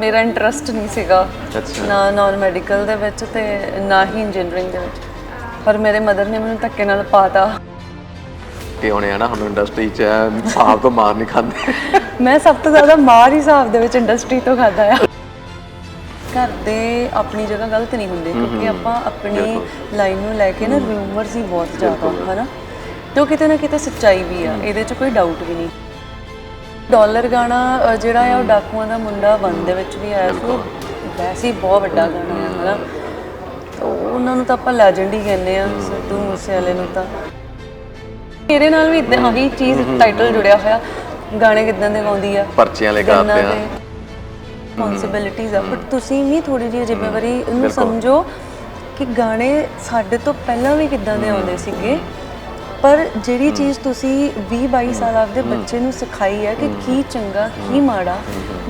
ਮੇਰਾ ਇੰਟਰਸਟ ਨਹੀਂ ਸੀਗਾ ਅੱਛਾ। ਨਾ ਨਾਨ ਮੈਡੀਕਲ ਦੇ ਵਿੱਚ ਤੇ ਨਾ ਹੀ ਇੰਜੀਨੀਅਰਿੰਗ ਦੇ ਵਿੱਚ। ਪਰ ਮੇਰੇ ਮਦਰ ਨੇ ਮੈਨੂੰ ਧੱਕੇ ਨਾਲ ਪਾਤਾ। ਕਿ ਹੋਣੇ ਆ ਨਾ ਹੁਣ ਇੰਡਸਟਰੀ 'ਚ ਸਾਫ਼ ਤੋਂ ਮਾਰ ਨਹੀਂ ਖਾਂਦੇ। ਮੈਂ ਸਭ ਤੋਂ ਜ਼ਿਆਦਾ ਮਾਰ ਹੀ ਹਿਸਾਬ ਦੇ ਵਿੱਚ ਇੰਡਸਟਰੀ ਤੋਂ ਖਾਦਾ ਆ। ਘਰ ਦੇ ਆਪਣੀ ਜਗ੍ਹਾ ਗਲਤ ਨਹੀਂ ਹੁੰਦੇ ਕਿਉਂਕਿ ਆਪਾਂ ਆਪਣੀ ਲਾਈਨ ਨੂੰ ਲੈ ਕੇ ਨਾ ਰਿਊਮਰਸ ਹੀ ਬਹੁਤ ਜ਼ਿਆਦਾ ਹਨਾ? ਤੇ ਉਹ ਕਿਤੇ ਨਾ ਕਿਤੇ ਸੱਚਾਈ ਵੀ ਆ ਇਹਦੇ 'ਚ ਕੋਈ ਡਾਊਟ ਵੀ ਨਹੀਂ। ਡਾਲਰ ਗਾਣਾ ਅ, ਜਿਹੜਾ ਆ ਉਹ ਡਾਕੂਆਂ ਦਾ ਮੁੰਡਾ ਵਨ ਦੇ ਵਿੱਚ ਵੀ ਆਇਆ ਸੀ ਉਹ ਵੈਸੇ ਹੀ ਬਹੁਤ ਵੱਡਾ ਗਾਣਾ ਆ ਹਨਾ? ਤਾਂ ਉਹਨਾਂ ਨੂੰ ਤਾਂ ਆਪਾਂ ਲੈਜੈਂਡ ਹੀ ਕਹਿੰਦੇ ਆ ਸਿੱਧੂ ਮੂਸੇ ਵਾਲੇ ਨੂੰ ਤਾਂ। ਮੇਰੇ ਨਾਲ ਵੀ ਇਦਾਂ ਆਹੀ ਚੀਜ਼ ਟਾਈਟਲ ਜੁੜਿਆ ਹੋਇਆ ਗਾਣੇ ਕਿਦਾਂ ਦੇ ਗਾਉਂਦੀ ਆ ਪਰਚੀਆਂ ਲੈ ਕਰਦੇ ਆ ਰਿਸਪੌਂਸਿਬਿਲਿਟੀਜ਼ ਆ ਬਟ ਤੁਸੀਂ ਵੀ ਥੋੜੀ ਜਿਹੀ ਜ਼ਿੰਮੇਵਾਰੀ ਨੂੰ ਸਮਝੋ ਕਿ ਗਾਣੇ ਸਾਡੇ ਤੋਂ ਪਹਿਲਾਂ ਵੀ ਕਿਦਾਂ ਦੇ ਆਉਂਦੇ ਸੀਗੇ ਪਰ ਜਿਹੜੀ ਚੀਜ਼ ਤੁਸੀਂ 20 22 ਸਾਲ ਆਪਦੇ ਬੱਚੇ ਨੂੰ ਸਿਖਾਈ ਹੈ ਕਿ ਕੀ ਚੰਗਾ ਕੀ ਮਾੜਾ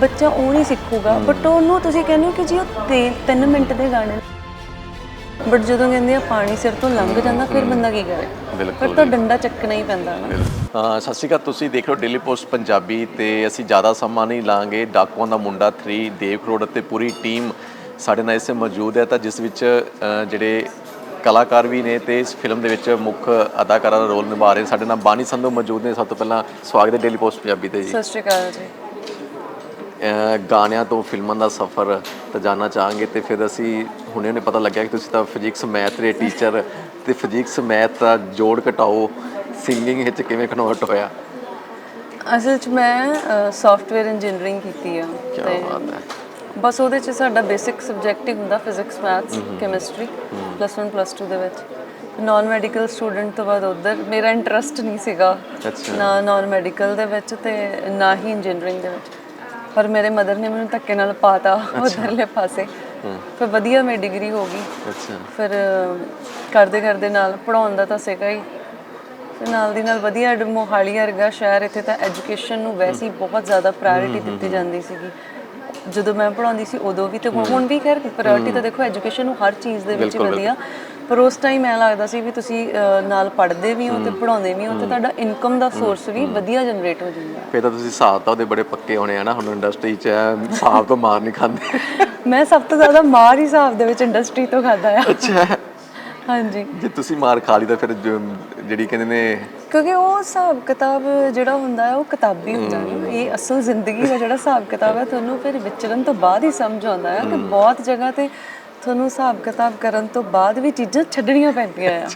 ਬੱਚਾ ਉਹ ਨਹੀਂ ਸਿੱਖੂਗਾ। ਬਟ ਉਹਨੂੰ ਤੁਸੀਂ ਕਹਿੰਦੇ ਹੋ ਕਿ ਜੀ ਉਹ 3 ਮਿੰਟ ਦੇ ਗਾਣੇ ਬਟ ਜਦੋਂ ਕਹਿੰਦੇ ਆ ਪਾਣੀ ਸਿਰ ਤੋਂ ਲੰਘ ਜਾਂਦਾ ਫਿਰ ਬੰਦਾ ਕੀ ਕਰੇ? ਬਿਲਕੁਲ ਫਿਰ ਤਾਂ ਡੰਡਾ ਚੱਕਣਾ ਹੀ ਪੈਂਦਾ ਨਾ। ਹਾਂ ਸਤਿ ਸ਼੍ਰੀ ਅਕਾਲ। ਤੁਸੀਂ ਦੇਖ ਰਹੇ ਹੋ ਡੇਲੀ ਪੋਸਟ ਪੰਜਾਬੀ ਤੇ ਅਸੀਂ ਜ਼ਿਆਦਾ ਸਮਾਂ ਨਹੀਂ ਲਾਂਗੇ। ਡਾਕੂਆਂ ਦਾ ਮੁੰਡਾ 3 ਦੇਵ ਕਰੋੜ ਅਤੇ ਪੂਰੀ ਟੀਮ ਸਾਡੇ ਨਾਲ ਇਸੇ ਮੌਜੂਦ ਹੈ। ਤਾਂ ਜਿਸ ਵਿੱਚ ਜਿਹੜੇ ਕਲਾਕਾਰ ਵੀ ਨੇ ਤੇ ਇਸ ਫਿਲਮ ਦੇ ਵਿੱਚ ਮੁੱਖ ਅਦਾਕਾਰਾਂ ਦਾ ਰੋਲ ਨਿਭਾ ਰਹੇ ਸਾਡੇ ਨਾਲ ਬਾਨੀ ਸੰਧੂ ਮੌਜੂਦ ਨੇ। ਸਭ ਤੋਂ ਪਹਿਲਾਂ ਸਵਾਗਤ ਹੈ ਡੇਲੀ ਪੋਸਟ ਪੰਜਾਬੀ ਤੇ ਜੀ। ਸਤਿ ਸ਼੍ਰੀ ਅਕਾਲ ਜੀ। ਗਾਣਿਆਂ ਤੋਂ ਫਿਲਮਾਂ ਦਾ ਸਫ਼ਰ ਤਾਂ ਜਾਨਣਾ ਚਾਹਾਂਗੇ ਤੇ ਫਿਰ ਅਸੀਂ ਹੁਣੇ ਹੁਣੇ ਪਤਾ ਲੱਗਿਆ ਕਿ ਤੁਸੀਂ ਤਾਂ ਫਿਜ਼ਿਕਸ ਮੈਥ ਦੇ ਟੀਚਰ ਤੇ ਫਿਜ਼ਿਕਸ ਮੈਥ ਦਾ ਜੋੜ ਘਟਾਓ ਸਿੰਗਿੰਗ ਵਿੱਚ ਕਿਵੇਂ ਕਨਵਰਟ ਹੋਇਆ? ਅਸਲ 'ਚ ਮੈਂ ਸੌਫਟਵੇਅਰ ਇੰਜੀਨੀਅਰਿੰਗ ਕੀਤੀ ਆ ਕੀ ਬਾਤ ਹੈ। ਬਸ ਉਹਦੇ 'ਚ ਸਾਡਾ ਬੇਸਿਕ ਸਬਜੈਕਟ ਹੀ ਹੁੰਦਾ physics maths chemistry plus 1 plus 2 ਦੇ ਵਿੱਚ। ਨਾਨ ਮੈਡੀਕਲ ਸਟੂਡੈਂਟ ਤੋਂ ਬਾਅਦ ਉਧਰ ਮੇਰਾ ਇੰਟਰਸਟ ਨਹੀਂ ਸੀਗਾ ਨਾ ਨਾਨ ਮੈਡੀਕਲ ਦੇ ਵਿੱਚ ਤੇ ਨਾ ਹੀ ਇੰਜੀਨੀਅਰਿੰਗ ਦੇ ਵਿੱਚ। ਪਰ ਮੇਰੇ ਮਦਰ ਨੇ ਮੈਨੂੰ ਧੱਕੇ ਨਾਲ ਪਾਤਾ ਉਧਰਲੇ ਪਾਸੇ। ਫਿਰ ਵਧੀਆ ਮੇਰੀ ਡਿਗਰੀ ਹੋ ਗਈ। ਅੱਛਾ। ਫਿਰ ਕਰਦੇ ਕਰਦੇ ਨਾਲ ਪੜਾਉਣ ਦਾ ਤਾਂ ਸੀਗਾ ਹੀ। ਫਿਰ ਨਾਲ ਦੀ ਨਾਲ ਵਧੀਆ ਮੋਹਾਲੀ ਵਰਗਾ ਸ਼ਹਿਰ ਇੱਥੇ ਤਾਂ ਐਜੂਕੇਸ਼ਨ ਨੂੰ ਵੈਸੇ ਬਹੁਤ ਜ਼ਿਆਦਾ ਪ੍ਰਾਇੋਰਟੀ ਦਿੱਤੀ ਜਾਂਦੀ ਸੀਗੀ। ਜਦੋਂ ਮੈਂ ਪੜਾਉਂਦੀ ਸੀ ਉਦੋਂ ਵੀ ਤੇ ਹੁਣ- ਵੀ ਖੈਰ ਪ੍ਰਾਇੋਰਟੀ ਤਾਂ ਦੇਖੋ ਐਜੂਕੇਸ਼ਨ ਨੂੰ ਹਰ ਚੀਜ਼ ਦੇ ਵਿੱਚ ਹੀ ਵਧੀਆ ਪਰ ਉਸ ਟਾਈਮ ਐ ਲੱਗਦਾ ਸੀ ਵੀ ਤੁਸੀਂ ਨਾਲ ਪੜ੍ਹਦੇ ਵੀ ਹੋ ਤੇ ਪੜਾਉਂਦੇ ਵੀ ਹੋ ਤੇ ਤੁਹਾਡਾ ਇਨਕਮ ਦਾ ਸੋਰਸ ਵੀ ਵਧੀਆ ਜਨਰੇਟ ਹੋ ਜਾਂਦਾ। ਫਿਰ ਤਾਂ ਤੁਸੀਂ ਹਿਸਾਬ ਤਾਂ ਉਹਦੇ ਬੜੇ ਪੱਕੇ ਹੋਣੇ ਆ ਨਾ ਹੁਣ ਇੰਡਸਟਰੀ 'ਚ ਹਿਸਾਬ ਤੋਂ ਮਾਰ ਨਹੀਂ ਖਾਂਦੇ। ਮੈਂ ਸਭ ਤੋਂ ਜ਼ਿਆਦਾ ਮਾਰ ਹੀ ਹਿਸਾਬ ਦੇ ਵਿੱਚ ਇੰਡਸਟਰੀ ਤੋਂ ਖਾਦਾ ਆ। ਅੱਛਾ। ਹਾਂਜੀ। ਜੇ ਤੁਸੀਂ ਮਾਰ ਖਾ ਲਈ ਤਾਂ ਫਿਰ ਜੋ- ਜਿਹੜੀ ਕਹਿੰਦੇ ਨੇ ਕਿਉਂਕਿ ਉਹ ਹਿਸਾਬ ਕਿਤਾਬ ਜਿਹੜਾ ਹੁੰਦਾ ਹੈ ਉਹ ਕਿਤਾਬੀ ਹੁੰਦਾ ਹੈ। ਇਹ ਅਸਲ ਜ਼ਿੰਦਗੀ ਦਾ ਜਿਹੜਾ ਹਿਸਾਬ ਕਿਤਾਬ ਹੈ ਤੁਹਾਨੂੰ ਫਿਰ ਵਿਚਰਨ ਤੋਂ ਬਾਅਦ ਹੀ ਸਮਝ ਆਉਂਦਾ ਹੈ ਕਿ ਬਹੁਤ ਜਗ੍ਹਾ ਤੇ ਤੁਹਾਨੂੰ ਹਿਸਾਬ ਕਿਤਾਬ ਕਰਨ ਤੋਂ ਬਾਅਦ ਵੀ ਚੀਜ਼ਾਂ ਛੱਡਣੀਆਂ ਪੈਂਦੀਆਂ ਆ।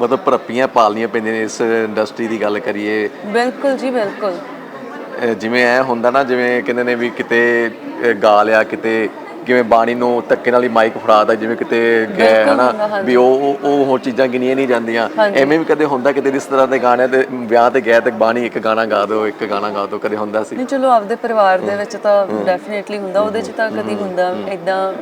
ਮਤਲਬ ਭਰਪੀਆਂ ਪਾਲਣੀਆਂ ਪੈਂਦੀਆਂ ਨੇ ਇਸ ਇੰਡਸਟਰੀ ਦੀ ਗੱਲ ਕਰੀਏ। ਬਿਲਕੁਲ ਜੀ ਬਿਲਕੁਲ। ਅਹ ਜਿਵੇਂ ਐ ਹੁੰਦਾ ਨਾ ਜਿਵੇਂ ਕਹਿੰਦੇ ਨੇ ਵੀ ਕਿਤੇ ਅਹ ਗਾ ਲਿਆ ਕਿਤੇ ਕਿਵੇਂ ਬਾਣੀ ਨੂੰ ਧੱਕੇ ਨਾਲ ਹੀ ਮਾਈਕ ਫੜਾਦਾ ਜਿਵੇਂ ਕਿਤੇ ਗਏ ਹਨਾ। ਵੀ ਉਹ ਉਹ- ਹੋਰ ਚੀਜ਼ਾਂ ਗਿਣੀਆਂ ਨਹੀਂ ਜਾਂਦੀਆਂ। ਐਵੇਂ ਵੀ ਕਦੇ ਹੁੰਦਾ ਕਿਤੇ ਰਿਸ਼ਤੇਦਾਰ ਦੇ ਗਾਣੇ ਤੇ ਵਿਆਹ ਤੇ ਗਏ ਤੇ ਬਾਣੀ ਇੱਕ ਗਾਣਾ ਗਾ ਦਿਓ ਇੱਕ ਗਾਣਾ ਗਾ ਦਿਓ ਕਦੇ ਹੁੰਦਾ ਸੀ? ਨਹੀਂ ਚਲੋ ਆਪਦੇ ਪਰਿਵਾਰ ਦੇ ਵਿੱਚ ਤਾਂ ਡੈਫੀਨਿਟਲੀ ਹੁੰਦਾ ਉਹਦੇ ਚ ਤਾਂ ਕਦੀ ਹੁੰਦਾ ਇਦਾਂ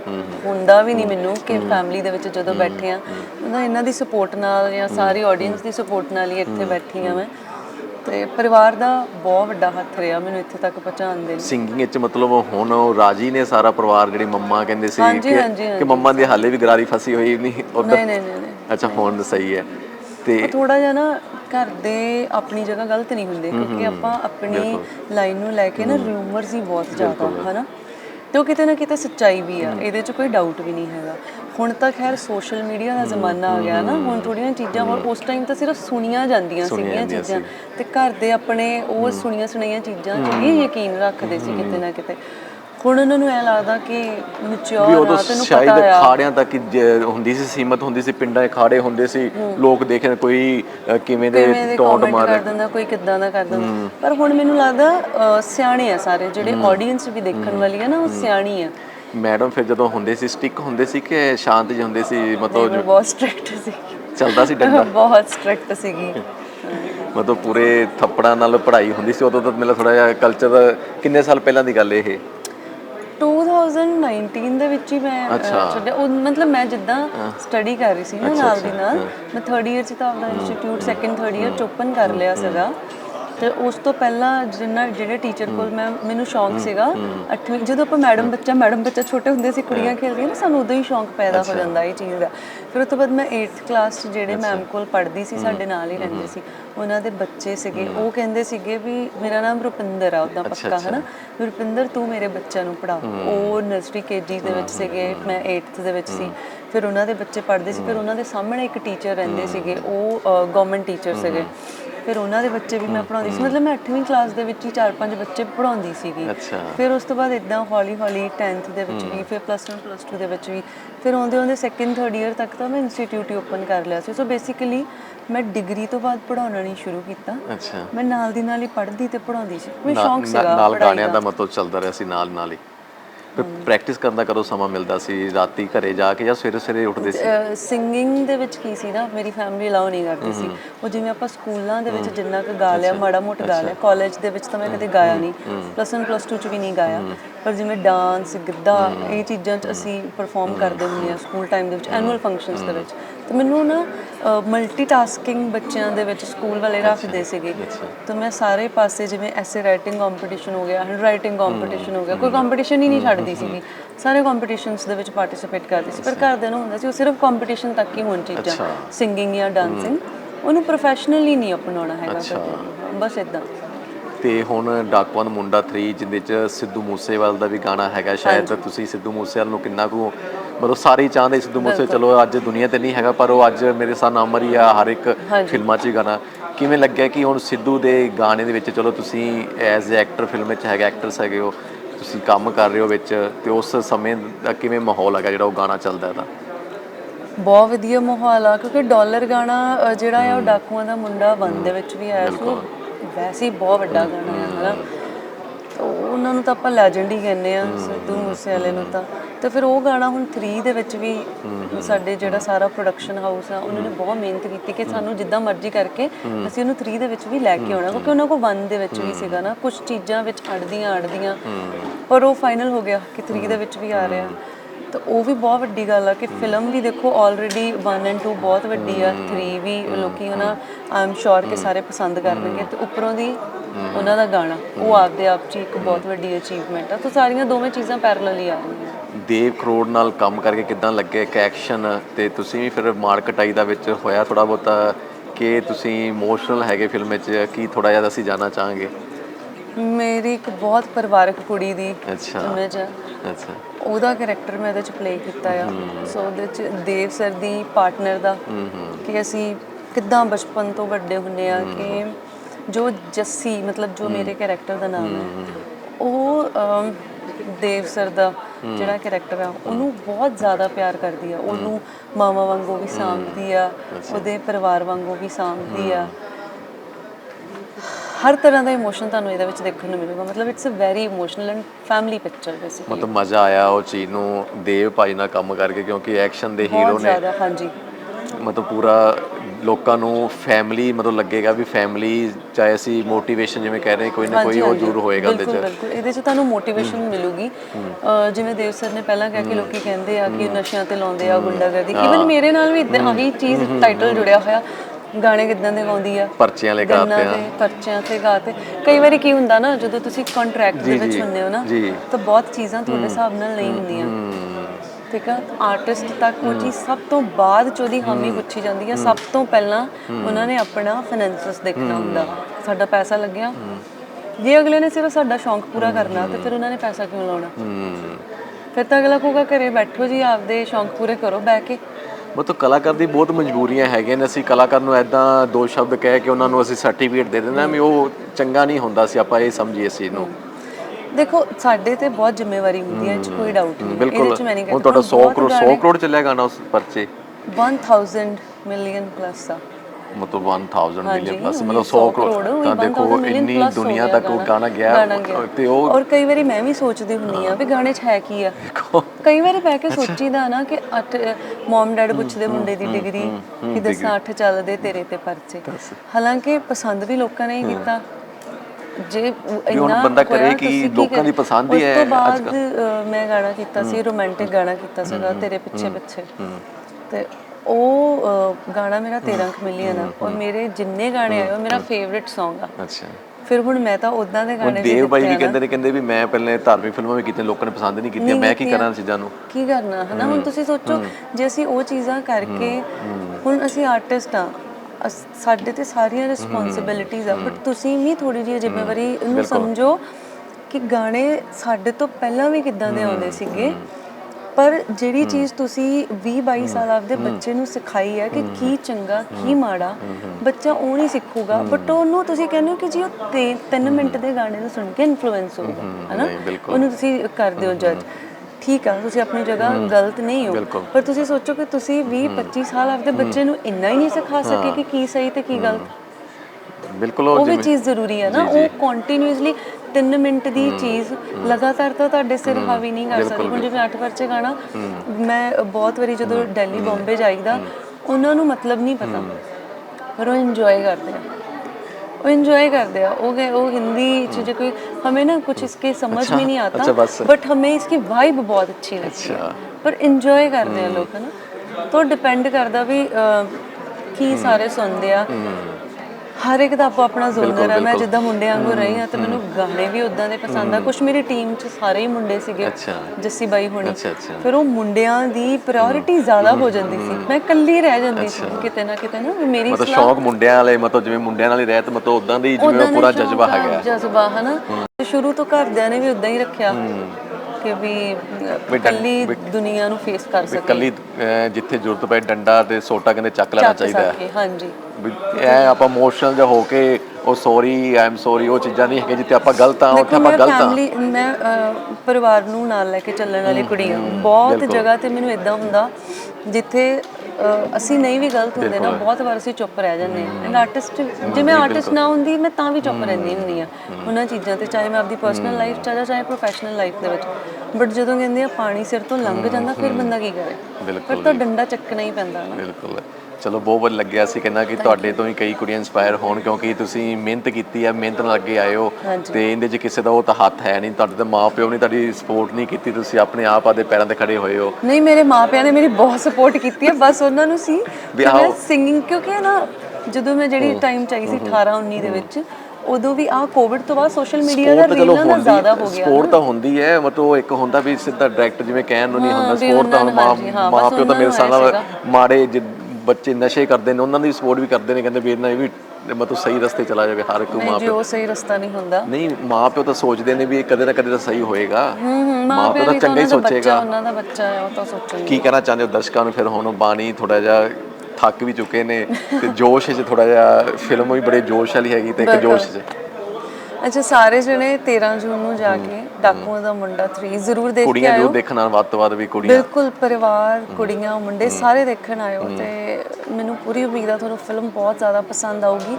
ਹੁੰਦਾ ਵੀ ਨਹੀਂ ਮੈਨੂੰ ਕਿ ਫੈਮਿਲੀ ਦੇ ਵਿੱਚ ਜਦੋਂ ਬੈਠੇ ਆ। ਨਾ ਇਹਨਾਂ ਦੀ ਸਪੋਰਟ ਨਾਲ ਜਾਂ ਸਾਰੀ ਆਡੀਅנס ਦੀ ਸਪੋਰਟ ਨਾਲ ਹੀ ਇੱਥੇ ਬੈਠੀ ਆ ਮੈਂ। ਤੇ ਪਰਿਵਾਰ ਦਾ ਬਹੁਤ ਵੱਡਾ ਹੱਥ ਰਿਹਾ ਮੈਨੂੰ ਇੱਥੇ ਤੱਕ ਪਹੁੰਚਾਉਣ ਦੇ ਲਈ। ਸਿੰਗਿੰਗ ਵਿੱਚ ਮਤਲਬ ਹੁਣ ਉਹ ਰਾਜੀ ਨੇ ਸਾਰਾ ਪਰਿਵਾਰ ਜਿਹੜੀ ਮੰਮਾ ਕਹਿੰਦੇ ਸੀ ਕਿ ਮੰਮਾ ਦੀ ਹਾਲੇ ਵੀ ਗਰਾਰੀ ਫਸੀ ਹੋਈ ਨਹੀਂ। ਉਧਰ ਨਹੀਂ ਨਹੀਂ ਨਹੀਂ ਨਹੀਂ। ਅੱਛਾ ਹੁਣ ਸਹੀ ਹੈ। ਤੇ ਥੋੜਾ ਜਿਹਾ ਨਾ ਘਰ ਦੇ ਆਪਣੀ ਜਗ੍ਹਾ ਗਲਤ ਨਹੀਂ ਹੁੰਦੇ ਕਿਉਂਕਿ ਆਪਾਂ ਆਪਣੀ ਲਾਈਨ ਨੂੰ ਲੈ ਕੇ ਨਾ ਰਿਊਮਰਸ ਹੀ ਬਹੁਤ ਜ਼ਿਆਦਾ ਹਨਾ? ਤੇ ਉਹ ਕਿਤੇ ਨਾ ਕਿਤੇ ਸੱਚਾਈ ਵੀ ਆ ਇਹਦੇ 'ਚ ਕੋਈ ਡਾਊਟ ਵੀ ਨਹੀਂ ਹੈਗਾ। ਹੁਣ ਤਾਂ ਖੈਰ ਸੋਸ਼ਲ ਮੀਡੀਆ ਦਾ ਜ਼ਮਾਨਾ ਆ ਗਿਆ ਨਾ ਹੁਣ ਥੋੜੀਆਂ ਚੀਜ਼ਾਂ ਹੋਰ ਉਸ ਟਾਈਮ ਤਾਂ ਸਿਰਫ ਸੁਣੀਆਂ ਜਾਂਦੀਆਂ ਸੀਗੀਆਂ ਚੀਜ਼ਾਂ ਤੇ ਘਰ ਦੇ ਆਪਣੇ ਉਹ ਸੁਣੀਆਂ ਸੁਣਾਈਆਂ ਚੀਜ਼ਾਂ 'ਚ ਯਕੀਨ ਰੱਖਦੇ ਸੀ ਕਿਤੇ ਨਾ ਕਿਤੇ। ਹੁਣ ਉਹਨਾਂ ਨੂੰ ਐ ਲੱਗਦਾ ਕਿ ਵੀ ਮੈਚੁਰ ਉਦੋਂ ਤੈਨੂੰ ਸ਼ਾਇਦ ਪਤਾ ਆ। ਖਾੜਿਆਂ ਤੱਕ ਹੀ ਜ- ਹੁੰਦੀ ਸੀ ਸੀਮਤ ਹੁੰਦੀ ਸੀ ਪਿੰਡਾਂ 'ਚ ਖਾੜੇ ਹੁੰਦੇ ਸੀ ਲੋਕ ਦੇਖਣ ਕੋਈ ਅ, ਕਿਵੇਂ ਦੇ ਕਿਵੇਂ ਦੇ ਟੌਂਟ ਕਮੈਂਟ ਮਾਰ। ਕਰ ਦਿੰਦਾ ਕੋਈ ਕਿੱਦਾਂ ਦਾ ਕਰ ਦਿੰਦਾ। ਪਰ ਹੁਣ ਮੈਨੂੰ ਲੱਗਦਾ ਸਿਆਣੇ ਆ ਸਾਰੇ ਜਿਹੜੇ ਆਡੀਅנס ਵੀ ਦੇਖਣ ਵਾਲੀ ਆ ਨਾ ਉਹ ਸਿਆਣੀ ਆ। ਮੈਡਮ ਫਿਰ ਜਦੋਂ ਹੁੰਦੇ ਸੀ ਸਟਿਕ ਹੁੰਦੇ ਸੀ ਕਿ ਸ਼ਾਂਤ ਜਿਹੇ ਹੁੰਦੇ ਸੀ ਮਤਲਬ ਉਹ ਬਹੁਤ ਸਟ੍ਰਿਕਟ ਸੀ। ਚੱਲਦਾ ਸੀ ਡੰਡਾ? ਬਹੁਤ ਸਟ੍ਰਿਕਟ ਸੀਗੀ। ਮਤਲਬ ਪੂਰੇ ਥੱਪੜਾਂ ਨਾਲ ਪੜ੍ਹਾਈ ਹੁੰਦੀ ਸੀ ਉਦੋਂ ਤਾਂ ਮੇਰਾ ਥੋੜਾ ਜਿਹਾ ਕਲਚਰ ਕਿੰਨੇ ਸਾਲ ਪਹਿਲਾਂ ਦੀ ਗੱਲ ਇਹ? 2019 ਦੇ ਵਿੱਚ ਹੀ ਮੈਂ ਅੱਛਾ। ਛੱਡਿਆ। ਉਹ ਮਤਲਬ ਮੈਂ ਜਿੱਦਾਂ ਸਟੱਡੀ ਕਰ ਰਹੀ ਸੀ ਨਾ ਨਾਲ ਦੀ ਨਾਲ ਮੈਂ 3rd ਇਅਰ ਚ ਤਾਂ ਆਪਣਾ ਇੰਸਟੀਚਿਊਟ ਸੈਕੰਡ 3rd ਇਅਰ ਚ ਓਪਨ ਕਰ ਲਿਆ ਸੀਗਾ। ਤੇ ਉਸ ਤੋਂ ਪਹਿਲਾਂ ਜਿੰਨਾ ਜਿਹੜੇ ਟੀਚਰ ਕੋਲ ਮੈਂ ਮੈਨੂੰ ਸ਼ੌਂਕ ਸੀਗਾ 8ਵੀਂ ਜਦੋਂ ਆਪਾਂ ਮੈਡਮ ਬੱਚਾ ਮੈਡਮ ਬੱਚਾ ਛੋਟੇ ਹੁੰਦੇ ਸੀ ਕੁੜੀਆਂ ਖੇਡਦੀਆਂ ਨਾ ਸਾਨੂੰ ਉਦੋਂ ਹੀ ਸ਼ੌਂਕ ਪੈਦਾ ਹੋ ਜਾਂਦਾ ਇਹ ਚੀਜ਼ ਦਾ। ਫਿਰ ਉਸ ਤੋਂ ਬਾਅਦ ਮੈਂ 8th ਕਲਾਸ 'ਚ ਜਿਹੜੇ ਮੈਮ ਕੋਲ ਪੜ੍ਹਦੀ ਸੀ ਸਾਡੇ ਨਾਲ ਹੀ ਰਹਿੰਦੇ ਸੀ ਉਹਨਾਂ ਦੇ ਬੱਚੇ ਸੀਗੇ। ਉਹ ਕਹਿੰਦੇ ਸੀਗੇ ਵੀ ਮੇਰਾ ਨਾਮ ਰੁਪਿੰਦਰ ਆ ਉਹਦਾ ਪੱਕਾ ਹਨਾ? ਵੀ ਰੁਪਿੰਦਰ ਤੂੰ ਮੇਰੇ ਬੱਚਿਆਂ ਨੂੰ ਪੜ੍ਹਾ। ਉਹ ਨਰਸਰੀ ਕੇਜੀ ਦੇ ਵਿੱਚ ਸੀਗੇ ਮੈਂ 8th ਦੇ ਵਿੱਚ ਸੀ। ਫਿਰ ਉਹਨਾਂ ਦੇ ਬੱਚੇ ਪੜ੍ਹਦੇ ਸੀ ਫਿਰ ਉਹਨਾਂ ਦੇ ਸਾਹਮਣੇ ਇੱਕ ਟੀਚਰ ਰਹਿੰਦੇ ਸੀਗੇ ਉਹ ਗਵਰਨਮੈਂਟ ਟੀਚਰ ਸੀਗੇ। ਫਿਰ ਉਹਨਾਂ ਦੇ ਬੱਚੇ ਵੀ ਮੈਂ ਪੜ੍ਹਾਉਂਦੀ ਸੀ। ਮਤਲਬ ਮੈਂ 8ਵੀਂ ਕਲਾਸ ਦੇ ਵਿੱਚ ਹੀ 4-5 ਬੱਚੇ ਪੜ੍ਹਾਉਂਦੀ ਸੀਗੀ। ਫਿਰ ਉਸ ਤੋਂ ਬਾਅਦ ਇਦਾਂ ਹੌਲੀ ਹੌਲੀ 10th ਦੇ ਵਿੱਚ ਵੀ ਫਿਰ ਪਲੱਸ 1 ਪਲੱਸ 2 ਦੇ ਵਿੱਚ ਵੀ ਫਿਰ ਆਉਂਦੇ ਆਉਂਦੇ ਸੈਕੰਡ ਥਰਡ ਇਅਰ ਤੱਕ ਤਾਂ ਮੈਂ ਇੰਸਟੀਚਿਊਟ ਹੀ ਓਪਨ ਕਰ ਲਿਆ ਸੀ। ਸੋ ਬੇਸਿਕਲੀ ਮੈਂ ਡਿਗਰੀ ਤੋਂ ਬਾਅਦ ਪੜਾਉਣਾ ਨਹੀਂ ਸ਼ੁਰੂ ਕੀਤਾ। ਅੱਛਾ। ਮੈਂ ਨਾਲ ਦੀ ਨਾਲ ਹੀ ਪੜ੍ਹਦੀ ਤੇ ਪੜਾਉਂਦੀ ਸੀ। ਨਾ- ਸ਼ੌਂਕ ਸੀਗਾ ਨਾਲ ਗਾਣਿਆਂ ਦਾ ਮਤਲਬ ਚੱਲਦਾ ਰਿਹਾ ਸੀ ਨਾਲ ਨਾਲ ਹੀ। ਪ੍ਰੈਕਟਿਸ ਕਰਨ ਦਾ ਕਦੋਂ ਸਮਾਂ ਮਿਲਦਾ ਸੀ? ਰਾਤੀ ਘਰੇ ਜਾ ਕੇ ਜਾਂ ਸਵੇਰੇ ਸਵੇਰੇ ਉੱਠਦੇ ਸੀ? ਸਿੰਗਿੰਗ ਦੇ ਵਿੱਚ ਕੀ ਸੀ ਨਾ ਮੇਰੀ ਫੈਮਿਲੀ ਅਲਾਉ ਨਹੀਂ ਕਰਦੀ ਸੀ। ਉਹ ਜਿਵੇਂ ਆਪਾਂ ਸਕੂਲਾਂ ਦੇ ਵਿੱਚ ਜਿੰਨਾ ਕੁ ਗਾ ਲਿਆ ਮਾੜਾ ਮੋਟਾ ਗਾ ਲਿਆ ਕਾਲਜ ਦੇ ਵਿੱਚ ਤਾਂ ਮੈਂ ਕਦੇ ਗਾਇਆ ਨਹੀਂ। ਪਲੱਸ 1 ਪਲੱਸ 2 ਚ ਵੀ ਨਹੀਂ ਗਾਇਆ। ਪਰ ਜਿਵੇਂ ਡਾਂਸ ਗਿੱਧਾ ਇਹ ਚੀਜ਼ਾਂ 'ਚ ਅਸੀਂ ਪਰਫਾਰਮ ਕਰਦੇ ਹੁੰਦੇ ਆ ਸਕੂਲ ਟਾਈਮ ਦੇ ਵਿੱਚ ਐਨੂਅਲ ਫੰਕਸ਼ਨਸ ਦੇ ਵਿੱਚ। ਤੇ ਮੈਨੂੰ ਨਾ ਮਲਟੀਟਾਸਕਿੰਗ ਬੱਚਿਆਂ ਦੇ ਵਿੱਚ ਸਕੂਲ ਵਾਲੇ ਰੱਖਦੇ ਸੀਗੇ। ਤਾਂ ਮੈਂ ਸਾਰੇ ਪਾਸੇ ਜਿਵੇਂ ਐਸੇ ਰਾਈਟਿੰਗ ਕੰਪੀਟੀਸ਼ਨ ਹੋ ਗਿਆ ਹੈਂਡ ਰਾਈਟਿੰਗ ਕੰਪੀਟੀਸ਼ਨ ਹੋ ਗਿਆ ਕੋਈ ਕੰਪੀਟੀਸ਼ਨ ਹੀ ਨਹੀਂ ਛੱਡਦੀ ਸੀਗੀ। ਸਾਰੇ ਕੰਪੀਟੀਸ਼ਨਸ ਦੇ ਵਿੱਚ ਪਾਰਟਿਸਿਪੇਟ ਕਰਦੀ ਸੀ। ਪਰ ਘਰਦਿਆਂ ਨੂੰ ਹੁੰਦਾ ਸੀ ਉਹ ਸਿਰਫ ਕੰਪੀਟੀਸ਼ਨ ਤੱਕ ਹੀ ਹੋਣ ਚੀਜ਼ਾਂ ਸਿੰਗਿੰਗ ਜਾਂ ਡਾਂਸਿੰਗ ਉਹਨੂੰ ਪ੍ਰੋਫੈਸ਼ਨਲੀ ਨਹੀਂ ਅਪਣਾਉਣਾ ਹੈਗਾ ਬਸ ਇਦਾਂ ਤੇ ਹੁਣ ਡਾਕਵਾਨ ਮੁੰਡਾ 3 ਜਿਹਦੇ ਚ ਸਿੱਧੂ ਮੂਸੇਵਾਲ ਦਾ ਵੀ ਗਾਣਾ ਹੈਗਾ ਸ਼ਾਇਦ ਤੁਸੀਂ ਸਿੱਧੂ ਮੂਸੇਵਾਲ ਨੂੰ ਕਿੰਨਾ ਕੁ ਮਤਲਬ ਸਾਰੇ ਹੀ ਚਾਹੁੰਦੇ ਸਿੱਧੂ ਮੂਸੇ ਚਲੋ ਅੱਜ ਦੁਨੀਆ ਤੇ ਨਹੀਂ ਹੈਗਾ ਪਰ ਉਹ ਅੱਜ ਮੇਰੇ ਸਾਹ ਅਮਰ ਹੀ ਆ ਹਰ ਇੱਕ ਫਿਲਮਾਂ 'ਚ ਹੀ ਗਾਣਾ। ਕਿਵੇਂ ਲੱਗਿਆ ਕਿ ਹੁਣ ਸਿੱਧੂ ਦੇ ਗਾਣੇ ਦੇ ਵਿੱਚ ਚਲੋ ਤੁਸੀਂ ਐਜ਼ ਅ ਐਕਟਰ ਫਿਲਮ ਵਿੱਚ ਹੈਗੇ ਐਕਟਰਸ ਹੈਗੇ ਹੋ ਤੁਸੀਂ ਕੰਮ ਕਰ ਰਹੇ ਹੋ ਵਿੱਚ ਤੇ ਉਸ ਸਮੇਂ ਦਾ ਕਿਵੇਂ ਮਾਹੌਲ ਹੈਗਾ ਜਿਹੜਾ ਉਹ ਗਾਣਾ ਚੱਲਦਾ ਇਹਦਾ? ਬਹੁਤ ਵਧੀਆ ਮਾਹੌਲ ਆ ਕਿਉਂਕਿ ਡਾਲਰ ਗਾਣਾ ਜਿਹੜਾ ਆ ਉਹ ਡਾਕੂਆਂ ਦਾ ਮੁੰਡਾ ਵਨ ਦੇ ਵਿੱਚ ਵੀ ਆਇਆ ਸੀ। ਵੈਸੇ ਹੀ ਬਹੁਤ ਵੱਡਾ ਗਾਣਾ ਹੈ ਹਨਾ ਤਾਂ ਉਹਨਾਂ ਨੂੰ ਤਾਂ ਆਪਾਂ ਲੈਜੈਂਡ ਹੀ ਕਹਿੰਦੇ ਆ ਸਿੱਧੂ ਮੂਸੇ ਵਾਲੇ ਨੂੰ ਤਾਂ। ਤੇ ਫਿਰ ਉਹ ਗਾਣਾ ਹੁਣ 3 ਦੇ ਵਿੱਚ ਵੀ ਸਾਡੇ ਜਿਹੜਾ ਸਾਰਾ ਪ੍ਰੋਡਕਸ਼ਨ ਹਾਊਸ ਆ ਉਹਨਾਂ ਨੇ ਬਹੁਤ ਮਿਹਨਤ ਕੀਤੀ ਕਿ ਸਾਨੂੰ ਜਿੱਦਾਂ ਮਰਜ਼ੀ ਕਰਕੇ ਅਸੀਂ ਉਹਨੂੰ 3 ਦੇ ਵਿੱਚ ਵੀ ਲੈ ਕੇ ਆਉਣਾ ਕਿਉਂਕਿ ਉਹਨਾਂ ਕੋਲ 1 ਦੇ ਵਿੱਚ ਵੀ ਸੀਗਾ ਨਾ ਕੁਝ ਚੀਜ਼ਾਂ ਵਿੱਚ ਅੜਦੀਆਂ ਅੜਦੀਆਂ ਪਰ ਉਹ ਫਾਈਨਲ ਹੋ ਗਿਆ ਕਿ 3 ਦੇ ਵਿੱਚ ਵੀ ਆ ਰਿਹਾ। ਤਾਂ ਉਹ ਵੀ ਬਹੁਤ ਵੱਡੀ ਗੱਲ ਆ ਕਿ ਫਿਲਮ ਵੀ ਦੇਖੋ ਆਲਰੇਡੀ 1 ਐਂਡ 2 ਬਹੁਤ ਵੱਡੀ ਆ 3 ਵੀ ਲੋਕੀ ਹਨਾ ਆਮ ਸ਼ੋਰ ਕਿ ਸਾਰੇ ਪਸੰਦ ਕਰਨਗੇ ਤੇ ਉੱਪਰੋਂ ਦੀ ਉਹਨਾਂ ਦਾ ਗਾਣਾ ਉਹ ਆਪਦੇ ਆਪ 'ਚ ਇੱਕ ਬਹੁਤ ਵੱਡੀ ਅਚੀਵਮੈਂਟ ਆ। ਤਾਂ ਸਾਰੀਆਂ ਦੋਵੇਂ ਚੀਜ਼ਾਂ ਪੈਰਲਲ ਹੀ ਆ ਰਹੀਆਂ। ਦੇਵ ਕਰੋੜ ਨਾਲ ਕੰਮ ਕਰਕੇ ਕਿਦਾਂ ਲੱਗੇ ਇੱਕ ਐਕਸ਼ਨ ਤੇ ਤੁਸੀਂ ਵੀ ਫਿਰ ਮਾਰ ਕਟਾਈ ਦਾ ਵਿੱਚ ਹੋਇਆ ਥੋੜਾ ਬਹੁਤਾ ਕਿ ਤੁਸੀਂ ਇਮੋਸ਼ਨਲ ਹੈਗੇ ਫਿਲਮ ਵਿੱਚ ਕੀ ਥੋੜਾ ਜਿਹਾ ਅਸੀਂ ਜਾਨਣਾ ਚਾਹਾਂਗੇ? ਮੇਰੀ ਇੱਕ ਬਹੁਤ ਪਰਿਵਾਰਕ ਕੁੜੀ ਦੀ ਅੱਛਾ। ਇਮੇਜ ਆ। ਅੱਛਾ। ਉਹਦਾ ਕੈਰੈਕਟਰ ਮੈਂ ਇਹਦੇ ਚ ਪਲੇ ਕੀਤਾ ਆ। ਸੋ ਉਹਦੇ ਚ ਦੇਵ ਸਰ ਦੀ ਪਾਰਟਨਰ ਦਾ ਕਿ ਅਸੀਂ ਕਿੱਦਾਂ ਬਚਪਨ ਤੋਂ ਵੱਡੇ ਹੁੰਨੇ ਆ ਕਿ ਜੋ ਜੱਸੀ ਮਤਲਬ ਜੋ ਮੇਰੇ ਕੈਰੈਕਟਰ ਦਾ ਨਾਮ ਹੈ। ਉਹ ਦੇਵ ਸਰ ਦਾ ਜਿਹੜਾ ਕੈਰੈਕਟਰ ਆ ਉਹਨੂੰ ਬਹੁਤ ਜ਼ਿਆਦਾ ਪਿਆਰ ਕਰਦੀ ਆ। ਉਹਨੂੰ ਮਾਵਾ ਵਾਂਗੂ ਵੀ ਸਾਂਭਦੀ ਆ। ਉਹਦੇ ਪਰਿਵਾਰ ਵਾਂਗੂ ਵੀ ਸਾਂਭਦੀ ਆ। ਹਰ ਤਰ੍ਹਾਂ ਦਾ ਇਮੋਸ਼ਨ ਤੁਹਾਨੂੰ ਇਹਦੇ ਵਿੱਚ ਦੇਖਣ ਨੂੰ ਮਿਲੂਗਾ। ਮਤਲਬ it's a very emotional and family picture basically ਮਤਲਬ ਮਜ਼ਾ ਆਇਆ ਉਹ ਚੀਜ਼ ਨੂੰ ਦੇਵ ਭਾਈ ਨਾਲ ਕੰਮ ਕਰਕੇ ਕਿਉਂਕਿ ਐਕਸ਼ਨ ਦੇ ਹੀਰੋ ਬਹੁਤ ਨੇ। ਜ਼ਿਆਦਾ ਹਾਂਜੀ। ਮਤਲਬ ਪੂਰਾ ਲੋਕਾਂ ਨੂੰ ਫੈਮਿਲੀ ਮਤਲਬ ਲੱਗੇਗਾ ਵੀ ਫੈਮਿਲੀ ਚਾਹੇ ਅਸੀਂ ਮੋਟੀਵੇਸ਼ਨ ਜਿਵੇਂ ਕਹਿ ਰਹੇ ਕੋਈ ਨਾ ਕੋਈ ਉਹ ਜ਼ਰੂਰ ਹੋਏਗਾ ਉਹਦੇ ਚ। ਬਿਲਕੁਲ। ਇਹਦੇ 'ਚ ਤੁਹਾਨੂੰ ਮੋਟੀਵੇਸ਼ਨ ਮਿਲੂਗੀ। ਜਿਵੇਂ ਦੇਵ ਸਰ ਨੇ ਪਹਿਲਾਂ ਕਿਹਾ ਕਿ ਲੋਕੀ ਕਹਿੰਦੇ ਆ ਕਿ ਨਸ਼ਿਆਂ ਤੇ ਲਾਉਂਦੇ ਆ ਗੁੰਡਾਗਰਦੀ। ਇਵਨ ਮੇਰੇ ਨਾਲ ਵੀ ਇਦਾਂ ਆਹੀ ਚੀਜ਼ ਟਾਈਟਲ ਜੁੜਿਆ ਹੋਇਆ। ਗਾਣੇ ਕਿਦਾਂ ਦੇ ਗਾਉਂਦੀ ਆ? ਪਰਚੀਆਂ ਲੈ ਆਤੇ ਆ। ਪਰਚਿਆਂ ਤੇ ਗਾਤੇ ਕਈ ਵਾਰੀ ਕੀ ਹੁੰਦਾ ਨਾ ਜਦੋਂ ਤੁਸੀਂ ਕੰਟਰੈਕਟ ਦੇ ਵਿੱਚ ਹੁੰਦੇ ਹੋ ਨਾ। ਤਾਂ ਬਹੁਤ ਚੀਜ਼ਾਂ ਤੁਹਾਡੇ ਹਿਸਾਬ ਨਾਲ ਨਹੀਂ ਹੁੰਦੀਆਂ। ਠੀਕ ਆ? ਆਰਟਿਸਟ ਤੱਕ ਉਹ ਚੀਜ਼ ਸਭ ਤੋਂ ਬਾਅਦ ਚ ਉਹਦੀ ਹਾਮੀ ਪੁੱਛੀ ਜਾਂਦੀ ਹੈ। ਸਭ ਤੋਂ ਪਹਿਲਾਂ ਉਹਨਾਂ ਨੇ ਆਪਣਾ ਫਾਈਨੈਂਸਸ ਦੇਖਣਾ ਹੁੰਦਾ। ਸਾਡਾ ਪੈਸਾ ਲੱਗਿਆ। ਜੇ ਅਗਲੇ ਨੇ ਸਿਰਫ ਸਾਡਾ ਸ਼ੌਂਕ ਪੂਰਾ ਕਰਨਾ ਤੇ ਫਿਰ ਉਹਨਾਂ ਨੇ ਪੈਸਾ ਕਿਉਂ ਲਾਉਣਾ? ਫਿਰ ਤਾਂ ਅਗਲਾ ਕਹੂਗਾ ਘਰੇ ਬੈਠੋ ਜੀ ਆਪਦੇ ਸ਼ੌਂਕ ਪੂਰੇ ਕਰੋ ਬਹਿ ਕੇ। ਮਤਲਬ ਕਲਾਕਾਰ ਦੀ ਬਹੁਤ ਮਜਬੂਰੀਆਂ ਹੈਗੀਆਂ ਨੇ ਅਸੀਂ ਕਲਾਕਾਰ ਨੂੰ ਐਦਾਂ ਦੋ ਸ਼ਬਦ ਕਹਿ ਕੇ ਉਹਨਾਂ ਨੂੰ ਅਸੀਂ ਸਰਟੀਫਿਕੇਟ ਦੇ ਦਿੰਦੇ ਹਾਂ ਵੀ ਉਹ ਚੰਗਾ ਨਹੀਂ ਹੁੰਦਾ ਸੀ ਆਪਾਂ ਇਹ ਸਮਝੀਏ ਇਸ ਚੀਜ਼ ਨੂੰ। ਦੇਖੋ ਸਾਡੇ ਤੇ ਬਹੁਤ ਜ਼ਿੰਮੇਵਾਰੀ ਹੁੰਦੀ ਹੈ ਇਹ 'ਚ ਕੋਈ ਡਾਊਟ ਨਹੀਂ। ਬਿਲਕੁਲ। ਚ ਮੈਂ ਨਹੀਂ ਹੁਣ ਤੁਹਾਡਾ 100 ਕਰੋੜ 100 ਕਰੋੜ ਚੱਲਿਆ ਗਾਣਾ ਉਸ ਪਰਚੇ। 1000 ਮਿਲੀਅਨ ਪਲੱਸ ਆ। ਮਤਲਬ 1000 ਹਾਂਜੀ, ਮਿਲੀਅਨ ਪਲੱਸ ਮਤਲਬ 100 100 ਕਰੋੜ। ਤਾਂ ਦੇਖੋ 1000 million ਇੰਨੀ ਦੁਨੀਆ ਤੱਕ ਉਹ ਗਾਣਾ। ਗਿਆ। ਤੇ ਉਹ ਔਰ ਕਈ ਵਾਰੀ ਮੈਂ ਵੀ ਸੋਚਦੀ ਹੁੰਨੀ ਆ ਵੀ ਗਾਣੇ 'ਚ ਹੈ ਕੀ ਆ। ਕਈ ਵਾਰੀ ਬਹਿ ਕੇ ਸੋਚੀਦਾ ਨਾ ਕਿ ਅੱਠ ਮਮ ਡੈਡ ਪੁੱਛਦੇ ਮੁੰਡੇ ਦੀ ਡਿਗਰੀ ਕਿ ਦੱਸਾਂ ਅੱਠ ਚੱਲਦੇ ਤੇਰੇ ਤੇ ਪਰਚੇ। ਹਾਲਾਂਕਿ ਪਸੰਦ ਵੀ ਲੋਕਾਂ ਨੇ ਹੀ ਕੀਤਾ। ਜੇ ਇੰਨਾ ਬੰਦਾ ਕਰੇ ਕੀ, ਲੋਕਾਂ ਦੀ ਪਸੰਦ ਹੀ ਉਸ ਹੈ ਤੋਂ ਅੱਜ ਮੈਂ ਗਾਣਾ ਕੀਤਾ ਸੀ ਰੋਮਾਂਟਿਕ ਗਾਣਾ ਕੀਤਾ ਸੀਗਾ ਤੇਰੇ ਪਿੱਛੇ ਪਿੱਛੇ। ਤੇ ਉਹ ਗਾਣਾ ਮੇਰਾ 13 ਮਿਲੀਅਨ ਆ। ਔਰ ਮੇਰੇ ਜਿੰਨੇ ਗਾਣੇ ਆਏ ਉਹ ਮੇਰਾ ਫੇਵਰਿਟ Song ਆ। ਅੱਛਾ। ਫਿਰ ਹੁਣ ਮੈਂ ਤਾਂ ਉਦਾਂ ਦੇ ਗਾਣੇ ਵੀ ਦੇਵ ਬਾਈ ਵੀ। ਕਹਿੰਦੇ ਨੇ ਕਹਿੰਦੇ ਵੀ ਮੈਂ ਪਹਿਲੇ ਧਾਰਮਿਕ ਫਿਲਮਾਂ ਵੀ ਕੀਤੀਆਂ ਲੋਕਾਂ ਨੇ ਪਸੰਦ ਨਹੀਂ ਕੀਤੀਆਂ ਮੈਂ ਕੀ ਕਰਾਂ ਚੀਜ਼ਾਂ ਨੂੰ? ਕੀ ਕਰਨਾ? ਹਨਾ ਹੁਣ ਤੁਸੀਂ ਸੋਚੋ ਜੇ ਅਸੀਂ ਉਹ ਚੀਜ਼ਾਂ ਕਰਕੇ ਹੁਣ ਅਸੀਂ ਆਰਟਿਸਟ ਆ ਸਾਡੇ ਤੇ ਸਾਰੀਆਂ ਰਿਸਪੌਂਸਿਬਿਲਿਟੀਆਂ ਆ ਬਟ ਤੁਸੀਂ ਵੀ ਥੋੜੀ ਜਿਹੀ ਜ਼ਿੰਮੇਵਾਰੀ ਨੂੰ ਸਮਝੋ ਕਿ ਗਾਣੇ ਸਾਡੇ ਤੋਂ ਪਹਿਲਾਂ ਵੀ ਕਿੱਦਾਂ ਦੇ ਆਉਂਦੇ ਸੀਗੇ ਪਰ ਜਿਹੜੀ ਚੀਜ਼ ਤੁਸੀਂ 20 22 ਸਾਲ ਆਪਦੇ ਬੱਚੇ ਨੂੰ ਸਿਖਾਈ ਹੈ ਕਿ ਕੀ ਚੰਗਾ ਕੀ ਮਾੜਾ ਬੱਚਾ ਉਹ ਨਹੀਂ ਸਿੱਖੂਗਾ। ਬਟ ਉਹਨੂੰ ਤੁਸੀਂ ਕਹਿੰਦੇ ਹੋ ਕਿ ਜੀ ਉਹ 3 ਮਿੰਟ ਦੇ ਗਾਣੇ ਨੂੰ ਸੁਣ ਕੇ ਇਨਫਲੂਐਂਸ ਹੋਊਗਾ ਹਨਾ। ਉਹਨੂੰ ਤੁਸੀਂ ਕਰਦੇ ਹੋ ਜੱਜ ਠੀਕ ਆ ਤੁਸੀਂ ਆਪਣੀ ਜਗ੍ਹਾ ਗਲਤ ਨਹੀਂ ਹੋ। ਪਰ ਤੁਸੀਂ ਸੋਚੋ ਕਿ ਤੁਸੀਂ 20 25 ਸਾਲ ਆਪਦੇ ਬੱਚੇ ਨੂੰ ਇੰਨਾ ਹੀ ਨਹੀਂ ਸਿਖਾ ਸਕੇ ਕਿ ਕੀ ਸਹੀ ਤੇ ਕੀ ਗਲਤ। ਬਿਲਕੁਲ ਉਹ ਵੀ ਚੀਜ਼ ਜ਼ਰੂਰੀ ਹੈ ਨਾ। ਉਹ ਕੰਟੀਨਿਊਸਲੀ 3 ਮਿੰਟ ਦੀ ਚੀਜ਼ ਲਗਾਤਾਰ ਤਾਂ ਤੁਹਾਡੇ ਸਿਰ ਹਾਵੀ ਨਹੀਂ ਕਰ ਸਕਦੀ। ਹੁਣ ਜਿਵੇਂ 8 ਵਰਚੇ ਗਾਣਾ ਮੈਂ ਬਹੁਤ ਵਾਰੀ ਜਦੋਂ ਦਿੱਲੀ ਬੰਬੇ ਜਾਈਦਾ ਉਹਨਾਂ ਨੂੰ ਮਤਲਬ ਨਹੀਂ ਪਤਾ। ਪਰ ਉਹ ਇੰਜੋਏ ਕਰਦੇ ਆ। ਉਹ ਇੰਜੋਏ ਕਰਦੇ ਆ। ਉਹ ਗਏ ਉਹ ਹਿੰਦੀ ਚ ਜੇ ਕੋਈ ਹਮੇ ਨਾ ਕੁਝ ਇਸਕੇ ਸਮਝ ਵੀ ਨਹੀਂ ਆਤਾ ਬਟ ਹਮੇ ਇਸकी ਵਾਈਬ ਬਹੁਤ ਅੱਛੀ ਲੱਗਦੀ ਹੈ। ਪਰ ਇੰਜੋਏ ਕਰਦੇ ਆ ਲੋਕ ਨਾ ਤੋਂ ਡਿਪੈਂਡ ਕਰਦਾ ਵੀ ਕੀ ਸਾਰੇ ਸੁਣਦੇ ਆ। ਹਰ ਇੱਕ ਦਾ ਆਪੋ ਆਪਣਾ ਜ਼ੋਨਰ ਹੈ ਮੈਂ ਜਿੱਦਾਂ ਮੁੰਡਿਆਂ ਵਾਂਗੂ ਰਹੀ ਆ ਤੇ ਮੈਨੂੰ ਗਾਣੇ ਵੀ ਉਦਾਂ ਦੇ ਪਸੰਦ ਆ। ਕੁਝ ਮੇਰੀ ਟੀਮ 'ਚ ਸਾਰੇ ਹੀ ਮੁੰਡੇ ਸੀਗੇ। ਜੱਸੀ ਬਾਈ ਹੁਣੀ। ਫਿਰ ਉਹ ਮੁੰਡਿਆਂ ਦੀ ਪ੍ਰਾਇੋਰਟੀ ਜ਼ਿਆਦਾ ਹੋ ਜਾਂਦੀ ਸੀ। ਮੈਂ ਇਕੱਲੀ ਰਹਿ ਜਾਂਦੀ ਸੀ ਕਿਤੇ ਨਾ ਕਿਤੇ ਨਾ। ਮੇਰੀ ਮਤਲਬ ਸ਼ੌਕ ਮੁੰਡਿਆਂ ਵਾਲੇ ਮਤਲਬ ਜਿਵੇਂ ਮੁੰਡਿਆਂ ਨਾਲ ਹੀ ਰਹਿ ਤੇ ਮਤਲਬ ਉਦਾਂ ਦੀ ਜਿਵੇਂ ਪੂਰਾ ਜਜ਼ਬਾ ਹੈਗਾ। ਜਜ਼ਬਾ ਹਨਾ? ਸ਼ੁਰੂ ਤੋਂ ਘਰਦਿਆਂ ਨੇ ਵੀ ਉਦਾਂ ਹੀ ਰੱਖਿਆ। ਕਿ ਵੀ ਅਹ, ਇਕੱਲੀ ਦੁਨੀਆ ਨੂੰ ਫੇਸ ਕਰ ਸਕੇ। ਕੱਲੀ ਜਿੱਥੇ ਜ਼ਰੂਰਤ ਪਏ ਡੰਡਾ ਤੇ ਸੋਟਾ ਕਹਿੰਦੇ ਚੱਕ ਲੈਣਾ ਚੱਕ ਚਾਹੀਦਾ ਹੈ। ਸਕੇ ਹਾਂਜੀ। ਵੀ ਇਹ ਆਪਾਂ ਇਮੋਸ਼ਨਲ ਜਿਹਾ ਹੋ ਕੇ ਉਹ ਸੌਰੀ ਆਮ ਸੌਰੀ ਉਹ ਚੀਜ਼ਾਂ ਨਹੀਂ ਹੈਗੇ ਜਿੱਥੇ ਆਪਾਂ ਗਲਤ ਆ ਉੱਥੇ ਆਪਾਂ ਗਲਤ ਆ ਮੈਂ ਪਰਿਵਾਰ ਨੂੰ ਨਾਲ ਲੈ ਕੇ ਚੱਲਣ ਵਾਲੀ ਕੁੜੀ ਹਾਂ। ਬਹੁਤ ਜਗ੍ਹਾ ਤੇ ਮੈਨੂੰ ਇਦਾਂ ਹੁੰਦਾ ਜਿੱਥੇ ਅਸੀਂ ਨਹੀਂ ਵੀ ਗਲਤ ਹੁੰਦੇ ਨਾ ਬਹੁਤ ਵਾਰ ਅਸੀਂ ਚੁੱਪ ਰਹਿ ਜਾਂਦੇ ਹਾਂ। ਐਂਡ ਆਰਟਿਸਟ ਜੇ ਮੈਂ ਆਰਟਿਸਟ ਨਾ ਹੁੰਦੀ ਮੈਂ ਤਾਂ ਵੀ ਚੁੱਪ ਰਹਿੰਦੀ ਹੁੰਦੀ ਆ ਉਹਨਾਂ ਚੀਜ਼ਾਂ ਤੇ ਚਾਹੇ ਮੈਂ ਆਪਦੀ ਪਰਸਨਲ ਲਾਈਫ ਚ ਆ ਜਾਂ ਚਾਹੇ ਪ੍ਰੋਫੈਸ਼ਨਲ ਲਾਈਫ ਦੇ ਵਿੱਚ। ਬਟ ਜਦੋਂ ਕਹਿੰਦੇ ਆ ਪਾਣੀ ਸਿਰ ਤੋਂ ਲੰਘ ਜਾਂਦਾ ਫਿਰ ਬੰਦਾ ਕੀ ਕਰੇ? ਬਿਲਕੁਲ ਫਿਰ ਤਾਂ ਡੰਡਾ ਚੱਕਣਾ ਹੀ ਪੈਂਦਾ ਨਾ। ਬਿਲਕੁਲ। ਚਲੋ ਬਹੁਤ ਵਧੀਆ ਲੱਗਿਆ ਸੀ ਕਹਿੰਦਾ ਕਿ ਤੁਹਾਡੇ ਤੋਂ ਹੀ ਕਈ ਕੁੜੀਆਂ ਇਨਸਪਾਇਰ ਹੋਣ ਕਿਉਂਕਿ ਤੁਸੀਂ ਮਿਹਨਤ ਕੀਤੀ ਹੈ ਮਿਹਨਤ ਨਾਲ ਅੱਗੇ ਆਏ ਹੋ ਤੇ ਇਹਦੇ 'ਚ ਕਿਸੇ ਦਾ ਉਹ ਤਾਂ ਹੱਥ ਹੈ ਨਹੀਂ ਤੁਹਾਡੇ ਤਾਂ ਮਾਪਿਓ ਨੇ ਤੁਹਾਡੀ ਸਪੋਰਟ ਨਹੀਂ ਕੀਤੀ ਤੁਸੀਂ ਆਪਣੇ ਆਪ ਆਦੇ ਪੈਰਾਂ ਤੇ ਖੜੇ ਹੋਏ ਹੋ। ਨਹੀਂ ਮੇਰੇ ਮਾਪਿਆਂ ਨੇ ਮੇਰੀ ਬਹੁਤ ਸਪੋਰਟ ਕੀਤੀ ਹੈ ਬਸ ਉਹਨਾਂ ਨੂੰ ਸੀ ਕਿ ਮੈਂ। ਸਿੰਗਿੰਗ ਕਿਉਂਕਿ ਨਾ ਜਦੋਂ ਮੈਂ ਜਿਹੜੀ ਟਾਈਮ ਚਾਹੀ ਸੀ 18 19 ਦੇ ਵਿੱਚ ਉਦੋਂ ਵੀ ਆ ਕੋਵਿਡ ਤੋਂ ਬਾਅਦ ਸੋਸ਼ਲ ਮੀਡੀਆ ਦਾ ਰੀਲਾਂ ਦਾ ਜ਼ਿਆਦਾ ਹੋ ਗਿਆ ਸਪੋਰਟ ਤਾਂ ਹੁੰਦੀ ਹੈ ਮਤਲਬ ਇੱਕ ਹੁੰਦਾ ਵੀ ਸਿੱਧਾ ਡਾਇਰੈਕਟ ਜਿਵੇਂ ਕਹਿਣ ਨੂੰ ਨਹੀਂ ਹੁੰਦਾ ਸਪੋਰਟ ਤਾਂ ਮਾਂ ਪਿਓ ਤਾਂ ਮੇਰੇ ਸਾਹ ਨਾਲ ਮਾੜੇ ਬੱਚੇ ਨਸ਼ੇ ਕਰਦੇ ਨੇ ਉਹਨਾਂ ਦੀ ਸਪੋਰਟ ਵੀ ਕਰਦੇ ਨੇ ਕਹਿੰਦੇ ਵੀ ਇਹਨਾਂ ਇਹ ਵੀ ਮਤਲਬ ਸਹੀ ਰਸਤੇ ਚਲਾ ਜਾਵੇ ਹਰ ਇੱਕ ਨਹੀਂ ਮਾਂ ਜੀ ਉਹ ਸਹੀ ਰਸਤਾ ਨਹੀਂ ਹੁੰਦਾ। ਨਹੀਂ ਮਾਂ ਪਿਓ ਤਾਂ ਸੋਚਦੇ ਨੇ ਵੀ ਇਹ ਕਦੇ ਨਾ ਕਦੇ ਤਾਂ ਸਹੀ ਹੋਏਗਾ। ਮਾਂ ਪਿਓ ਪਿਓ ਤਾਂ ਚੰਗਾ ਹੀ ਸੋਚੇਗਾ। ਉਹਨਾਂ ਦਾ ਬੱਚਾ ਹੈ ਉਹ ਤਾਂ ਸੋਚਣਗੇ ਕੀ ਕਹਿਣਾ ਚਾਹੁੰਦੇ ਹੋ? ਦਰਸ਼ਕਾਂ ਨੂੰ ਫਿਰ ਹੁਣ ਬਾਣੀ ਥੋੜਾ ਜਿਹਾ ਥੱਕ ਵੀ ਚੁੱਕੇ ਨੇ ਤੇ ਜੋਸ਼ 'ਚ ਥੋੜਾ ਜਿਹਾ ਫਿਲਮ ਵੀ ਬੜੇ ਜੋਸ਼ ਵਾਲੀ ਹੈਗੀ ਤੇ ਇੱਕ ਜੋਸ਼ 'ਚ। ਅੱਛਾ ਸਾਰੇ ਜਣੇ 13 ਜੂਨ ਨੂੰ ਜਾ ਕੇ ਡਾਕੂਆਂ ਦਾ ਮੁੰਡਾ 3 ਜ਼ਰੂਰ ਦੇਖ ਕੇ ਕੁੜੀਆਂ ਆਇਓ। ਜੋ ਦੇਖਣਾ ਵੱਧ ਤੋਂ ਵੱਧ ਵੀ ਕੁੜੀਆਂ। ਬਿਲਕੁਲ ਪਰਿਵਾਰ ਕੁੜੀਆਂ ਮੁੰਡੇ ਸਾਰੇ ਦੇਖਣ ਆਇਓ ਤੇ ਮੈਨੂੰ ਪੂਰੀ ਉਮੀਦ ਆ ਤੁਹਾਨੂੰ ਫਿਲਮ ਬਹੁਤ ਜ਼ਿਆਦਾ ਪਸੰਦ ਆਊਗੀ।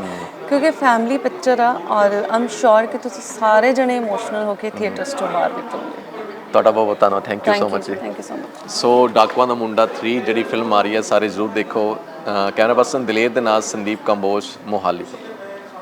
ਕਿਉਂਕਿ ਫੈਮਿਲੀ ਪਿਕਚਰ ਆ ਔਰ ਆਮ ਸ਼ੋਰ ਕਿ ਤੁਸੀਂ ਸਾਰੇ ਜਣੇ ਇਮੋਸ਼ਨਲ ਹੋ ਕੇ ਥੀਏਟਰਸ ਤੋਂ ਬਾਹਰ ਨਿਕਲੋਗੇ। ਤੁਹਾਡਾ ਬਹੁਤ ਬਹੁਤ ਧੰਨਵਾਦ। Thank you so much thank you so much so ਡਾਕੂਆਂ ਦਾ ਮੁੰਡਾ 3 ਜਿਹੜੀ ਫਿਲਮ ਆ ਰਹੀ ਹੈ ਸਾਰੇ ਜ਼ਰੂਰ ਦੇਖੋ। ਕੈਮਰਾ ਪਰਸਨ ਦਲੇਰ ਦੇ ਨਾਲ ਸੰਦੀਪ ਕੰਬੋਜ ਮੋਹਾਲੀ